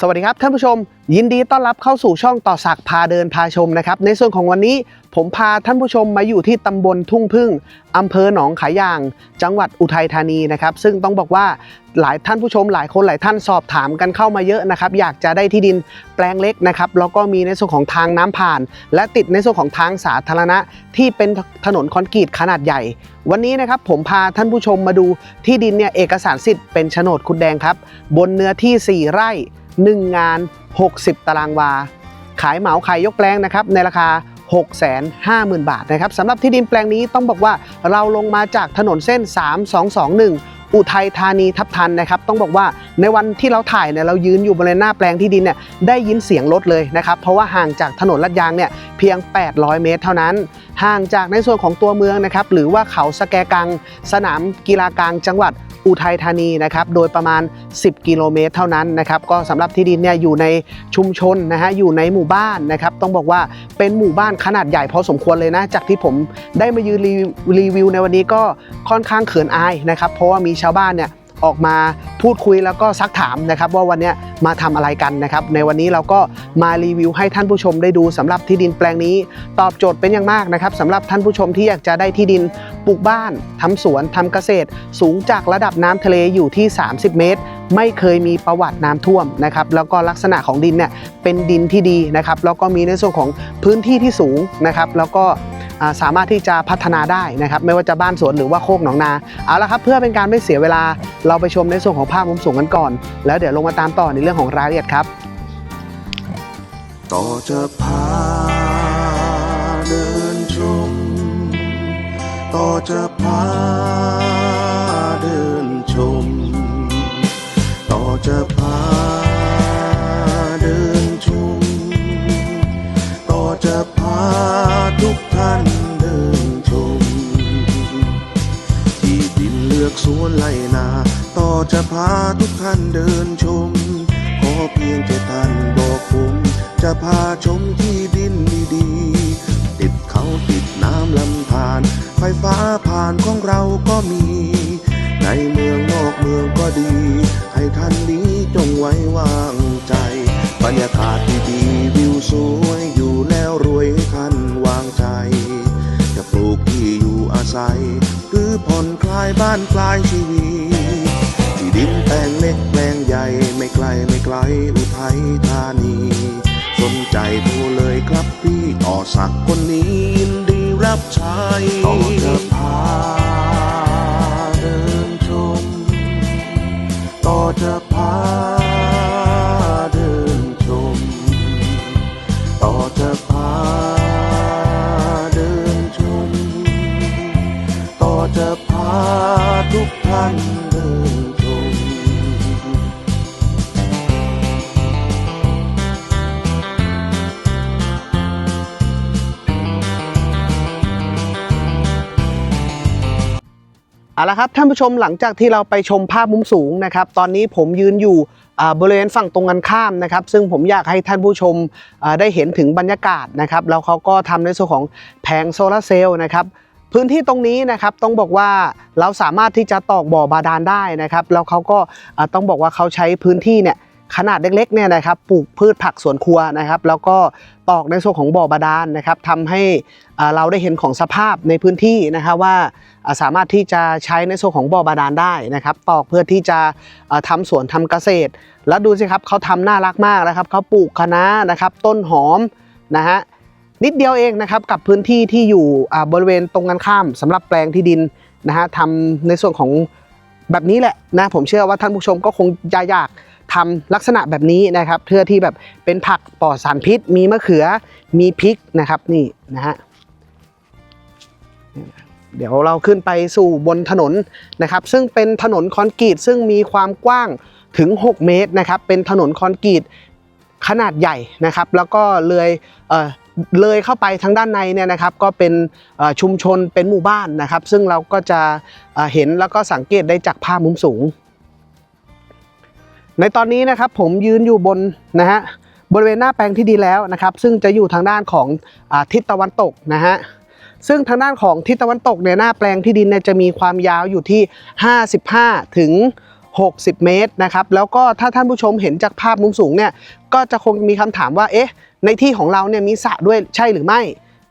สวัสดีครับท่านผู้ชม ยินดีต้อนรับเข้าสู่ช่องต่อสักพาเดินพาชมนะครับ ในส่วนของวันนี้ผมพาท่านผู้ชมมาอยู่ที่ตำบลทุ่งพึ่งอำเภอหนองขายาง จังหวัดอุทัยธานีนะครับ ซึ่งต้องบอกว่าหลายท่านผู้ชมหลายคนหลายท่านสอบถามกันเข้ามาเยอะนะครับ อยากจะได้ที่ดินแปลงเล็กนะครับแล้วก็มีในส่วนของทางน้ำผ่าน และติดในส่วนของทางสาธารณะ ที่เป็นถนนคอนกรีตขนาดใหญ่ วันนี้นะครับผมพาท่านผู้ชมมาดูที่ดินเนี่ยเอกสารสิทธิ์เป็นโฉนดคุณแดงครับ บนเนื้อที่ 4 ไร่ 1 งาน 60 ตารางวา ขายเหมาขายยกแปลงนะครับในราคา 650,000 บาทนะครับสำหรับที่ดินแปลงนี้ต้องบอกว่าเราลงมาจากถนนเส้น 3221อุทัยธานีทับทันนะครับต้องบอกว่าในวันที่เราถ่ายเนี่ยเรายืนอยู่บริเวณหน้าแปลงที่ดินเนี่ยได้ยินเสียงรถเลยนะครับเพราะว่าห่างจากถนนลาดยางเนี่ยเพียง 800 เมตรเท่านั้น ห่างจากในส่วนของตัวเมืองนะครับหรือว่าเขาสแกกัง สนามกีฬากลางจังหวัด อุทัยธานีนะครับโดยประมาณ 10 กิโลเมตรเท่านั้นนะครับก็สำหรับที่ดินเนี่ยอยู่ในชุมชนนะฮะอยู่ในหมู่บ้านนะครับต้องบอกว่าเป็นหมู่บ้านขนาดใหญ่พอสมควรเลยนะ จากที่ผมได้มายืนรีวิวในวันนี้ก็ค่อนข้างเขินอายนะครับเพราะว่ามีชาวบ้านเนี่ย ออกมาพูดคุยแล้วก็ซักถามนะครับ ว่าวันนี้มาทำอะไรกันนะครับ ในวันนี้เราก็มารีวิวให้ท่านผู้ชมได้ดูสำหรับที่ดินแปลงนี้ ตอบโจทย์เป็นอย่างมากนะครับสำหรับท่านผู้ชมที่อยากจะได้ที่ดินปลูกบ้านทำสวนทำเกษตร สูงจากระดับน้ำทะเลอยู่ที่ 30 เมตร ไม่เคยมีประวัติน้ำท่วมนะครับแล้วก็ลักษณะของดินเนี่ยเป็นดินที่ดีนะครับแล้วก็มีในส่วนของพื้นที่ที่สูงนะครับ แล้วก็ สามารถที่จะพัฒนาได้นะครับไม่ว่าจะบ้านสวนหรือว่าโคกหนองนาเอาละครับเพื่อเป็นการไม่เสียเวลาเราไปชมในส่วนของภาพมุมสูงกันก่อน แล้วเดี๋ยวลงมาตามต่อในเรื่องของรายละเอียดครับต่อจะพาเดินชมต่อจะพา สวนไล่นา ต่อจะพาทุกท่านเดินชม ขอเพียงแค่ท่านบอกผม จะพาชมที่ดินดีๆ ติดเขาติดน้ำลำธาร ไฟฟ้าผ่านของเราก็มี ในเมืองนอกเมืองก็ดี ให้ท่านนี้จงไว้วางใจ บรรยากาศดีๆวิวสวยอยู่แล้วรวยให้ท่าน ศัย หรือผ่อนคลายบ้านปลายชีวิตที่ดินแปลงเล็กแปลงใหญ่ไม่ไกลไม่ไกลอุทัยธานี สนใจโทรเลยครับพี่ต่อสักคนนี้ยินดีรับใช้ต่อจะพาเดินชมต่อจะพาเดินชมต่อจะพา ทุกท่านเดินชมเอาละครับท่านผู้ชมหลังจากที่เราไปชมภาพมุมสูงนะครับ ตอนนี้ผมยืนอยู่บริเวณฝั่งตรงกันข้ามนะครับ ซึ่งผมอยากให้ท่านผู้ชมได้เห็นถึงบรรยากาศนะครับ แล้วเขาก็ทำในส่วนของแผงโซลาร์เซลล์นะครับ พื้นที่ตรงนี้นะครับต้องบอกว่าเราสามารถที่จะตอกบ่อบาดาลได้นะครับแล้วเขาก็ต้องบอกว่าเขาใช้พื้นที่เนี่ยขนาดเล็กๆเนี่ยนะครับปลูกพืชผักสวนครัวนะครับ แล้วก็ตอกในส่วนของบ่อบาดาลนะครับทำให้เราได้เห็นของสภาพในพื้นที่นะครับว่าสามารถที่จะใช้ในส่วนของบ่อบาดาลได้นะครับ ตอกเพื่อที่จะเอ่อทำสวนทำเกษตร แล้วดูสิครับเขาทำน่ารักมากนะครับเขาปลูกคะน้านะครับ ต้นหอมนะฮะ นิดเดียวเองนะครับกับพื้นที่ที่อยู่บริเวณตรงกันข้ามสำหรับแปลงที่ดินนะฮะทำในส่วนของแบบนี้แหละนะผมเชื่อว่าท่านผู้ชมก็คงจะอยากทำลักษณะแบบนี้นะครับ เพื่อที่แบบเป็นผักปลอดสารพิษ มีมะเขือมีพริกนะครับนี่นะฮะเดี๋ยวเราขึ้นไปสู่บนถนนนะครับ ซึ่งเป็นถนนคอนกรีตซึ่งมีความกว้างถึง 6 เมตรนะครับ เป็นถนนคอนกรีตขนาดใหญ่นะครับ แล้วก็เลยเอ่อ เลยเข้าไปทางด้านในเนี่ยนะครับก็เป็นชุมชนเป็นหมู่บ้านนะครับ ซึ่งเราก็จะเห็นแล้วก็สังเกตได้จากภาพมุมสูง ในตอนนี้นะครับผมยืนอยู่บนนะฮะบริเวณหน้าแปลงที่ดีแล้วนะครับ ซึ่งจะอยู่ทางด้านของอทิศตะวันตกนะฮะซึ่งทางด้านของทิศตะวันตกเนี่ยหน้าแปลงที่ดินเนี่ยจะมีความยาวอยู่ที่ 55 ถึง 60 เมตรนะครับแล้วก็ถ้าท่านผู้ชมเห็นจากภาพมุมสูงเนี่ยก็จะคงมีคำถามว่าเอ๊ะในที่ของเราเนี่ยมีสระด้วยใช่หรือไม่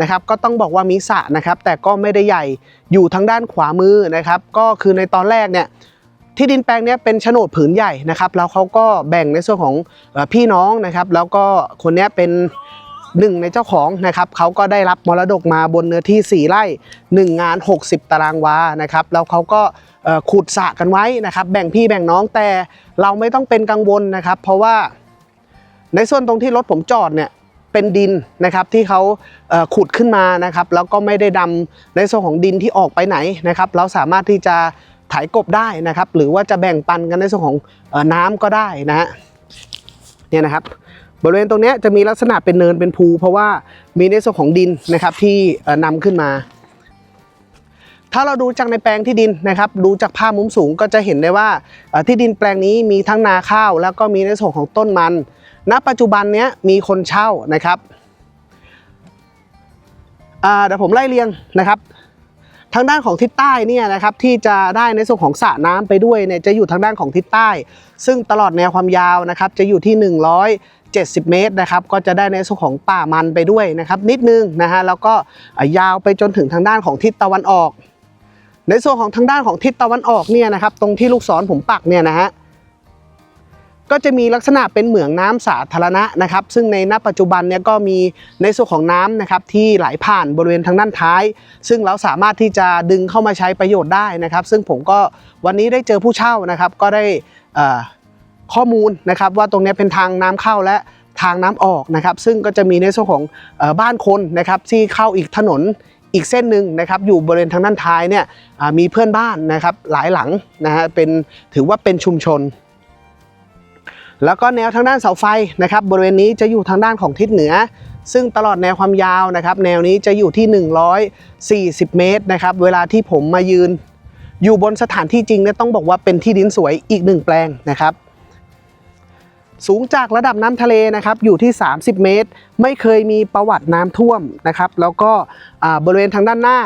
นะครับก็ต้องบอกว่ามีสระนะครับแต่ก็ไม่ได้ใหญ่อยู่ทางด้านขวามือนะครับก็คือในตอนแรกเนี่ยที่ดินแปลงนี้เป็นโฉนดผืนใหญ่นะครับแล้วเขาก็แบ่งในส่วนของพี่น้องนะครับแล้วก็คนนี้เป็น หนึ่งในเจ้าของนะครับเขาก็ได้รับมรดกมาบนเนื้อที่ 4 ไร่ 1 งาน 60 ตารางวานะครับแล้วเขาก็ขุดสะกันไว้นะครับ แบ่งพี่แบ่งน้องแต่เราไม่ต้องเป็นกังวลนะครับ เพราะว่าในส่วนตรงที่รถผมจอดเนี่ยเป็นดินนะครับที่เขาขุดขึ้นมานะครับ แล้วก็ไม่ได้ดำในส่วนของดินที่ออกไปไหนนะครับ เราสามารถที่จะไถกบได้นะครับ หรือว่าจะแบ่งปันกันในส่วนของน้ำก็ได้นะฮะเนี่ยนะครับ บริเวณตรงนี้จะมีลักษณะเป็นเนินเป็นภู เพราะว่ามีในส่วนของดินนะครับที่เอ่อนำขึ้นมา ถ้าเราดูจากในแปลงที่ดินนะครับดูจากภาพมุมสูงก็จะเห็นได้ว่าที่ดินแปลงนี้มีทั้งนาข้าว แล้วก็มีในส่วนของต้นมัน ณ ปัจจุบันนี้มีคนเช่านะครับเดี๋ยวผมไล่เรียงนะครับทางด้านของทิศใต้เนี่ยนะครับที่จะได้ในส่วนของสระน้ำไปด้วยเนี่ยจะอยู่ทางด้านของทิศใต้ ซึ่งตลอดแนวความยาวนะครับจะอยู่ที่ 70 เมตรนะครับก็จะได้ในส่วนของป่ามันไปด้วยนะครับนิดนึงนะฮะแล้วก็ยาวไปจนถึงทางด้านของทิศตะวันออก ในส่วนของทางด้านของทิศตะวันออกเนี่ยนะครับตรงที่ลูกศรผมปักเนี่ยนะฮะก็จะมีลักษณะเป็นเหมืองน้ำสาธารณะนะครับ ซึ่งในณปัจจุบันเนี่ยก็มีในส่วนของน้ำนะครับที่ไหลผ่านบริเวณทางด้านท้าย ซึ่งเราสามารถที่จะดึงเข้ามาใช้ประโยชน์ได้นะครับ ซึ่งผมก็วันนี้ได้เจอผู้เช่านะครับ ก็ได้อ่อ ข้อมูลนะครับว่าตรงนี้เป็นทางน้ำเข้าและทางน้ำออกนะครับ ซึ่งก็จะมีในส่วนของบ้านคนนะครับที่เข้าอีกถนนอีกเส้นหนึ่งนะครับอยู่บริเวณทางด้านท้ายเนี่ยมีเพื่อนบ้านนะครับหลายหลังนะฮะเป็นถือว่าเป็นชุมชน แล้วก็แนวทางด้านเสาไฟนะครับ บริเวณนี้จะอยู่ทางด้านของทิศเหนือ ซึ่งตลอดแนวความยาวนะครับ แนวนี้จะอยู่ที่ 140 เมตรนะครับ เวลาที่ผมมายืน อยู่บนสถานที่จริงเนี่ยต้องบอกว่าเป็นที่ดินสวยอีกหนึ่งแปลงนะครับ สูงจากระดับน้ำทะเลนะครับอยู่ที่ 30 เมตร ไม่เคยมีประวัติน้ำท่วมนะครับ แล้วก็บริเวณทางด้านหน้า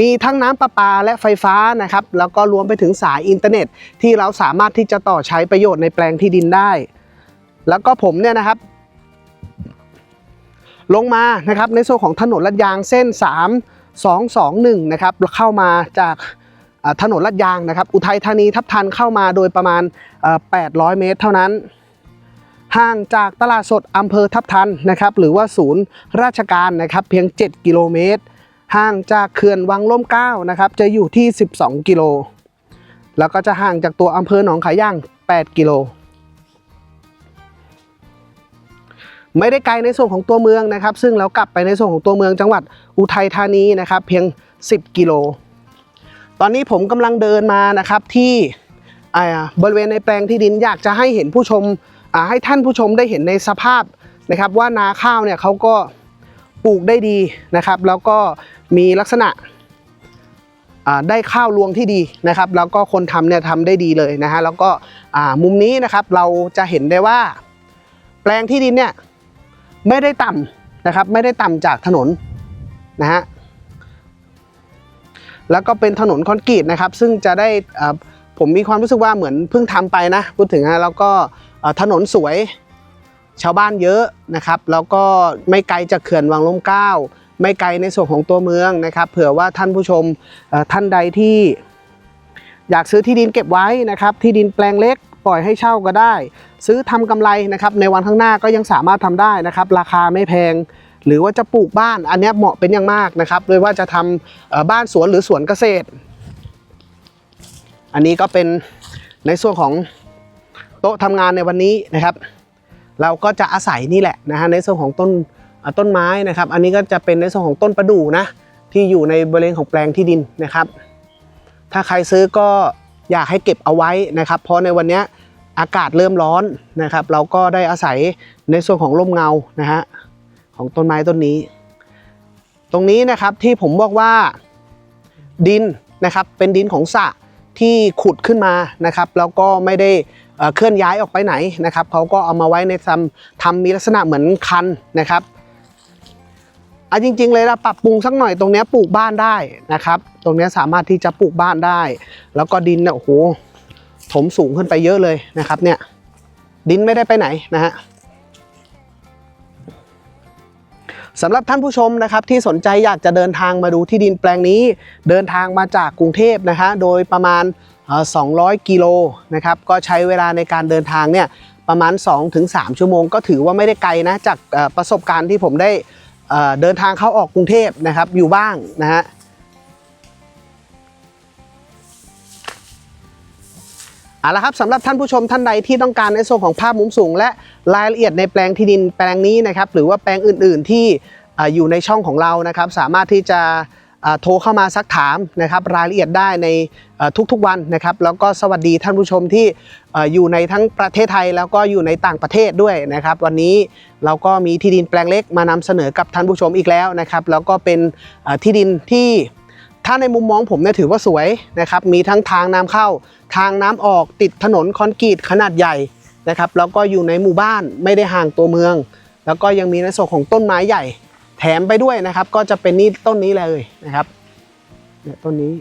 มีทั้งน้ำประปาและไฟฟ้านะครับ แล้วก็รวมไปถึงสายอินเทอร์เน็ต ที่เราสามารถที่จะต่อใช้ประโยชน์ในแปลงที่ดินได้ แล้วก็ผมเนี่ยนะครับ ลงมานะครับในส่วนของถนนลาดยางเส้น 3 2 2 1 นะครับเข้ามาจาก ถนนลาดยางนะครับ อุทัยธานีทับทันเข้ามาโดยประมาณ 800 เมตร เท่านั้น ห่างจากตลาดสดอำเภอทับทันนะครับ หรือว่าศูนย์ราชการนะครับ เพียง 7 กิโลเมตร ห่างจากเขื่อนวังล่มเก้านะครับ จะอยู่ที่ 12 กิโล แล้วก็จะห่างจากตัวอำเภอหนองขายย่าง 8 กิโลไม่ได้ไกลในส่วนของตัวเมืองนะครับ ซึ่งเรากลับไปในส่วนของตัวเมืองจังหวัดอุทัยธานีนะครับ เพียง 10 กิโล ตอนนี้ผมกำลังเดินมานะครับที่บริเวณในแปลงที่ดินอยากจะให้เห็นผู้ชมให้ท่านผู้ชมได้เห็นในสภาพนะครับ ว่านาข้าวเนี่ยเขาก็ปลูกได้ดีนะครับ แล้วก็มีลักษณะได้ข้าวรวงที่ดีนะครับ แล้วก็คนทำเนี่ยทำได้ดีเลยนะฮะแล้วก็มุมนี้นะครับเราจะเห็นได้ว่า แปลงที่ดินเนี่ยไม่ได้ต่ำนะครับ ไม่ได้ต่ำจากถนนนะฮะ แล้วก็เป็นถนนคอนกรีตนะครับ ซึ่งจะได้ผมมีความรู้สึกว่าเหมือนเพิ่งทำไปนะพูดถึงฮะแล้วก็ถนนสวยชาวบ้านเยอะนะครับ แล้วก็ไม่ไกลจากเขื่อนวังล้มเก้า ไม่ไกลในส่วนของตัวเมืองนะครับ เผื่อว่าท่านผู้ชมท่านใดที่อยากซื้อที่ดินเก็บไว้นะครับ ที่ดินแปลงเล็กปล่อยให้เช่าก็ได้ ซื้อทำกำไรนะครับ ในวันข้างหน้าก็ยังสามารถทำได้นะครับ ราคาไม่แพง หรือว่าจะปลูกบ้านอันนี้เหมาะเป็นอย่างมากนะครับโดยว่าจะทำบ้านสวนหรือสวนเกษตร อันนี้ก็เป็นในส่วนของโต๊ะทำงานในวันนี้นะครับ เราก็จะอาศัยนี่แหละนะฮะในส่วนของต้นต้นไม้นะครับ อันนี้ก็จะเป็นในส่วนของต้นประดู่นะที่อยู่ในบริเวณของแปลงที่ดินนะครับ ถ้าใครซื้อก็อยากให้เก็บเอาไว้นะครับ เพราะในวันนี้อากาศเริ่มร้อนนะครับ เราก็ได้อาศัยในส่วนของร่มเงานะฮะ ของต้นไม้ต้นนี้ ตรงนี้นะครับที่ผมบอกว่าดินนะครับเป็นดินของสระที่ขุดขึ้นมานะครับแล้วก็ไม่ได้เคลื่อนย้ายออกไปไหนนะครับเขาก็เอามาไว้ในทำทำมีลักษณะเหมือนคันนะครับเอาจริง ๆ เลยเราปรับปรุงสักหน่อยตรงเนี้ยปลูกบ้านได้นะครับ ตรงเนี้ยสามารถที่จะปลูกบ้านได้ แล้วก็ดินเนี่ยโอ้โหถมสูงขึ้นไปเยอะเลยนะครับเนี่ยดินไม่ได้ไปไหนนะฮะ สำหรับท่านผู้ชมนะครับที่สนใจอยากจะเดินทางมาดูที่ดินแปลงนี้ เดินทางมาจากกรุงเทพนะคะโดยประมาณ 200 กิโลนะครับก็ใช้เวลาในการเดินทางเนี่ยประมาณ 2-3 ชั่วโมง ก็ถือว่าไม่ได้ไกลนะจากประสบการณ์ที่ผมได้เดินทางเข้าออกกรุงเทพนะครับอยู่บ้างนะฮะ เอาละครับสำหรับท่านผู้ชมท่านใดที่ต้องการในส่วนของภาพมุมสูง และรายละเอียดในแปลงที่ดินแปลงนี้นะครับหรือว่าแปลงอื่น ๆ ที่อยู่ในช่องของเรานะครับสามารถที่จะโทรเข้ามาซักถามนะครับรายละเอียดได้ในทุกๆวันนะครับแล้วก็สวัสดีท่านผู้ชมที่อยู่ในทั้งประเทศไทยแล้วก็อยู่ในต่างประเทศด้วยนะครับวันนี้เราก็มีที่ดินแปลงเล็กมานำเสนอกับท่านผู้ชมอีกแล้วนะครับแล้วก็เป็นที่ดินที่ ถ้าในมุมมองผมเนี่ยถือว่าสวยนะครับ มีทั้งทางน้ำเข้า ทางน้ำออกติดถนนคอนกรีตขนาดใหญ่นะครับ แล้วก็อยู่ในหมู่บ้านไม่ได้ห่างตัวเมือง แล้วก็ยังมีในส่วนของต้นไม้ใหญ่ แถมไปด้วยนะครับ ก็จะเป็นนี่ต้นนี้เลยนะครับเนี่ยต้นนี้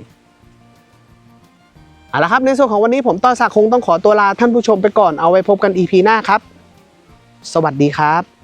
เอาละครับในส่วนของวันนี้ผมต้อศักดิ์คงต้องขอตัวลาท่านผู้ชมไปก่อนเอาไว้พบกัน EP หน้าครับ สวัสดีครับ